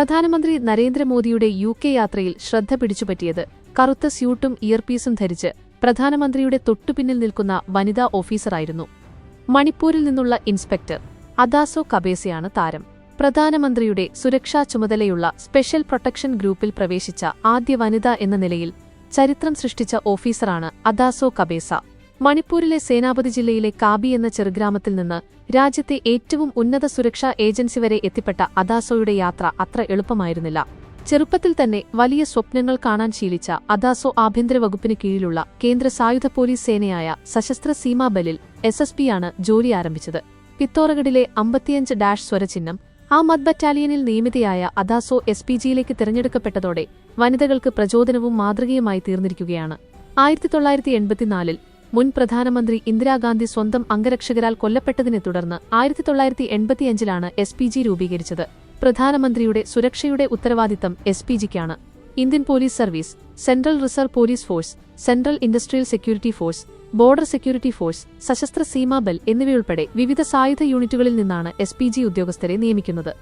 പ്രധാനമന്ത്രി നരേന്ദ്രമോദിയുടെ U K യാത്രയിൽ ശ്രദ്ധ പിടിച്ചുപറ്റിയത്. കറുത്ത സ്യൂട്ടും ഇയർപീസും ധരിച്ച് പ്രധാനമന്ത്രിയുടെ തൊട്ടുപിന്നിൽ നിൽക്കുന്ന വനിതാ ഓഫീസറായിരുന്നു. മണിപ്പൂരിൽ നിന്നുള്ള ഇൻസ്പെക്ടർ അദാസോ കബേസയാണ് താരം. പ്രധാനമന്ത്രിയുടെ സുരക്ഷാ ചുമതലയുള്ള സ്പെഷ്യൽ പ്രൊട്ടക്ഷൻ ഗ്രൂപ്പിൽ പ്രവേശിച്ച ആദ്യ വനിത എന്ന നിലയിൽ ചരിത്രം സൃഷ്ടിച്ച ഓഫീസറാണ് അദാസോ കബേസ. മണിപ്പൂരിലെ സേനാപതി ജില്ലയിലെ കാബി എന്ന ചെറുഗ്രാമത്തിൽ നിന്ന് രാജ്യത്തെ ഏറ്റവും ഉന്നത സുരക്ഷാ ഏജൻസി വരെ എത്തിപ്പെട്ട അദാസോയുടെ യാത്ര അത്ര എളുപ്പമായിരുന്നില്ല. ചെറുപ്പത്തിൽ തന്നെ വലിയ സ്വപ്നങ്ങൾ കാണാൻ ശീലിച്ച അദാസോ ആഭ്യന്തര വകുപ്പിന് കീഴിലുള്ള കേന്ദ്ര സായുധ പോലീസ് സേനയായ സശസ്ത്ര സീമാ ബലിൽ എസ് എസ് പിയാണ് ജോലി ആരംഭിച്ചത്. പിത്തോറഗഡിലെ അമ്പത്തിയഞ്ച് ഡാഷ് സ്വരചിഹ്നം ആ മത് ബറ്റാലിയനിൽ നിയമിതയായ അദാസോ എസ് പി ജിയിലേക്ക് തിരഞ്ഞെടുക്കപ്പെട്ടതോടെ വനിതകൾക്ക് പ്രചോദനവും മാതൃകയുമായി തീർന്നിരിക്കുകയാണ്. ആയിരത്തി തൊള്ളായിരത്തി എൺപത്തിനാലിൽ മുൻ പ്രധാനമന്ത്രി ഇന്ദിരാഗാന്ധി സ്വന്തം അംഗരക്ഷകരാൽ കൊല്ലപ്പെട്ടതിനെ തുടർന്ന് ആയിരത്തി തൊള്ളായിരത്തി എൺപത്തിയഞ്ചിലാണ് എസ് പി ജി രൂപീകരിച്ചത്. പ്രധാനമന്ത്രിയുടെ സുരക്ഷയുടെ ഉത്തരവാദിത്തം S P ജിക്കാണ്. Indian police service central reserve police force central industrial security force border security force Sashastra Seema Bal എന്നിവയുൾപ്പെടെ വിവിധ സായുധ യൂണിറ്റുകളിൽ നിന്നാണ് എസ് ഉദ്യോഗസ്ഥരെ നിയമിക്കുന്നത്.